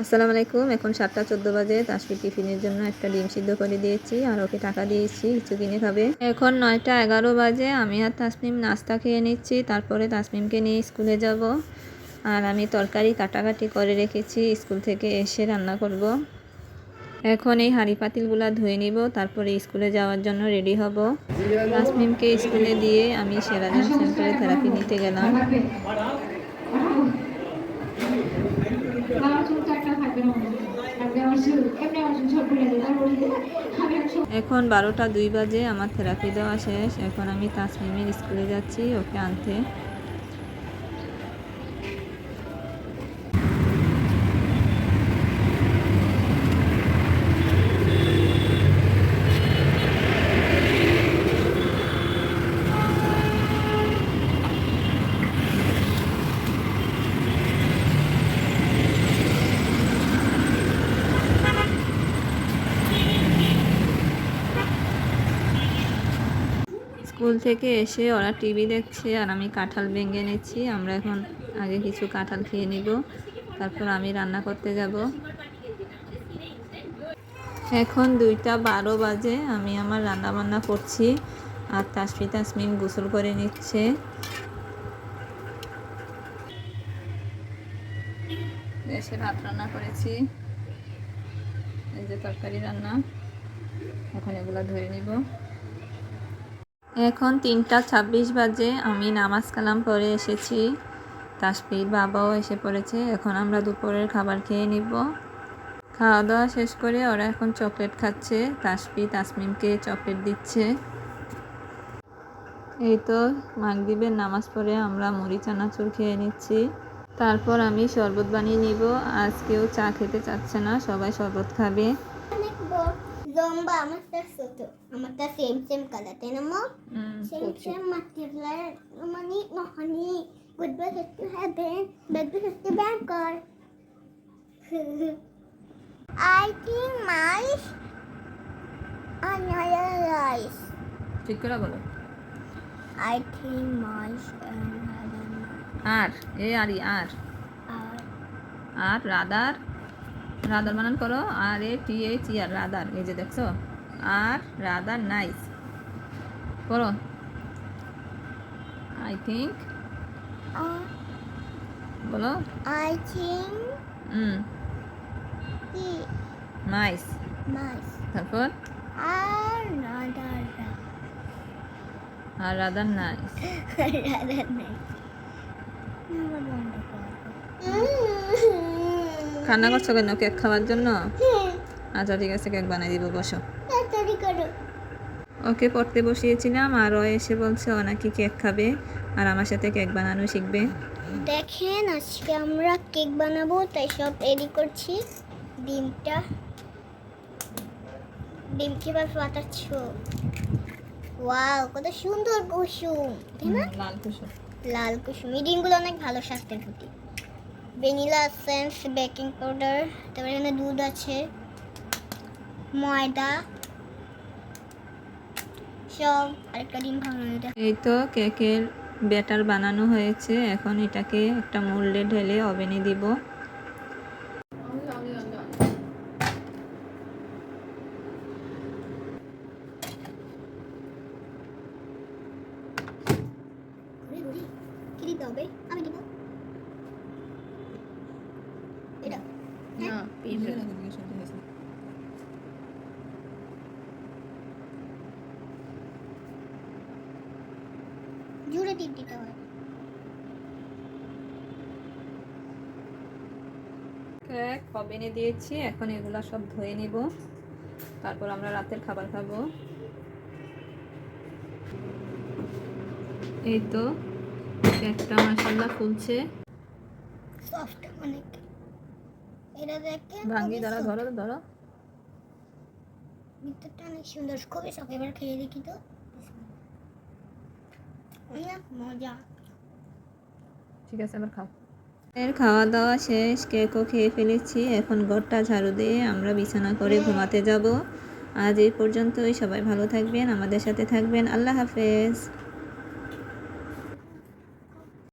আসসালামু আলাইকুম, এখন সাতটা চোদ্দ বাজে। তাসফির টিফিনের জন্য একটা ডিম সিদ্ধ করে দিয়েছি আর ওকে টাকা দিয়েছি কিছু কিনে খাবে এখন নয়টা এগারো বাজে, আমি আর তাসমিম নাস্তা খেয়ে নিচ্ছি। তারপরে তাসমিমকে নিয়ে স্কুলে যাব। আর আমি তরকারি কাটাকাটি করে রেখেছি, স্কুল থেকে এসে রান্না করব। এখন এই হাঁড়ি পাতিলগুলো ধুয়ে নিব, তারপরে স্কুলে যাওয়ার জন্য রেডি হব। তাসমিমকে স্কুলে দিয়ে আমি সেরাজান সেন্টারে থেরাপি নিতে গেলাম আমার চুল চারটা থাকবে না মনে হয়। থাকবে আমার চুল এমনি আমার চুল সব খুলে দেয় তারপরে আমি আর সব এখন বারোটা দুই বাজে, আমার থেরাপি দেওয়া শেষ। এখন আমি তাসমিমের স্কুলে যাচ্ছি, ওকে আনতে। স্কুল থেকে এসে ওরা টিভি দেখছে আর আমি কাঁঠাল ভেঙে নিচ্ছি আমরা এখন আগে কিছু কাঁঠাল খেয়ে নিব। তারপর আমি রান্না করতে যাব। এখন দুইটা বারো বাজে। আমি আমার রান্না বান্না করছি আর তাসমি তাসমিম গোসল করে নিচ্ছে। এসে ভাত রান্না করেছি। এই যে তরকারি রান্না। এখন এগুলো ধরে নিব। এখন তিনটা ছাব্বিশ বাজে, আমি নামাজ কালাম পরে এসেছি। তাসফির বাবাও এসে পড়েছে, এখন আমরা দুপুরের খাবার খেয়ে নিব। খাওয়া দাওয়া শেষ করে ওরা এখন চকলেট খাচ্ছে তাসফি তাসমিমকে চকলেট দিচ্ছে। এই তো মাগরিবের নামাজ পড়ে আমরা মুড়ি, চানাচুর খেয়ে নিচ্ছি। তারপর আমি শরবত বানিয়ে নিব আজ কেউ চা খেতে চাচ্ছে না, সবাই শরবত খাবে। লম্বা আমারটা ছোট আমারটা সেম সেম কালার তাই না মা সেম সেম মাল্টিপ্লায়ার মানে নহনি গুড বাই হচ্ছে হেভেন ব্যাড বাই হচ্ছে ব্যাংকর I think mice another rice. ঠিক করে বলো। I think mice another rice. আর এ আর। আর। আর রাদার। রাদার বানান করো আর এ টি এইচ ই আর রাদার এই যে দেখছ আর রাদার নাইস করো আই থিঙ্ক বলো আই হুম he নাইস তারপর another rice. আর রাদার নাইস. Number one কান্না করছ কেন? কেক খাওয়ার জন্য? আচ্ছা ঠিক আছে কেক বানিয়ে দিব বসো। ওকে পড়তে বসিয়েছিলাম আর ও এসে বলছে ও নাকি কেক খাবে আর আমার সাথে কেক বানানো শিখবে। দেখেন আজকে আমরা কেক বানাবো তাই সব রেডি করছি। ডিমটা। ডিম কি কীভাবে পাতাচ্ছ? ওয়াও কত সুন্দর কুসুম তাই না? লাল কুসুম। লাল কুসুম। এই ডিমগুলো অনেক ভালো স্বাস্থ্যের প্রতি ভ্যানিলা এসেন্স বেকিং পাউডার তারপরে এখানে দুধ আছে ময়দা সব আরেকটা ডিম ভাঙানো এই তো কেকের ব্যাটার বানানো হয়েছে এখন এটাকে একটা মোল্ডে ঢেলে ওভেনে দিব। কি দিতে হবে আমি দিব এটা জুড়ে টিপ দিতে হয় কেক ওভেনে দিয়েছি এখন এগুলা সব ধুয়ে নিব। তারপর আমরা রাতের খাবার খাব। এই তো কেকটা মাসাল্লাহ ফুলছে। সফট অনেক। এটা দেখে ভাঙ্গি দ্বারা ধরো ধরো। ভিতরটা অনেক সুন্দর খুবই সফট। এবার খেয়ে দেখি তো। অনেক মজা। ঠিক আছে এবার খাও। এর খাওয়া দাওয়া শেষ কেকও খেয়ে ফেলেছি। এখন ঘরটা ঝাড়ু দিয়ে আমরা বিছানা করে ঘুমাতে যাব। আজ এই পর্যন্তই। সবাই ভালো থাকবেন আমাদের সাথে থাকবেন। আল্লাহ হাফেজ।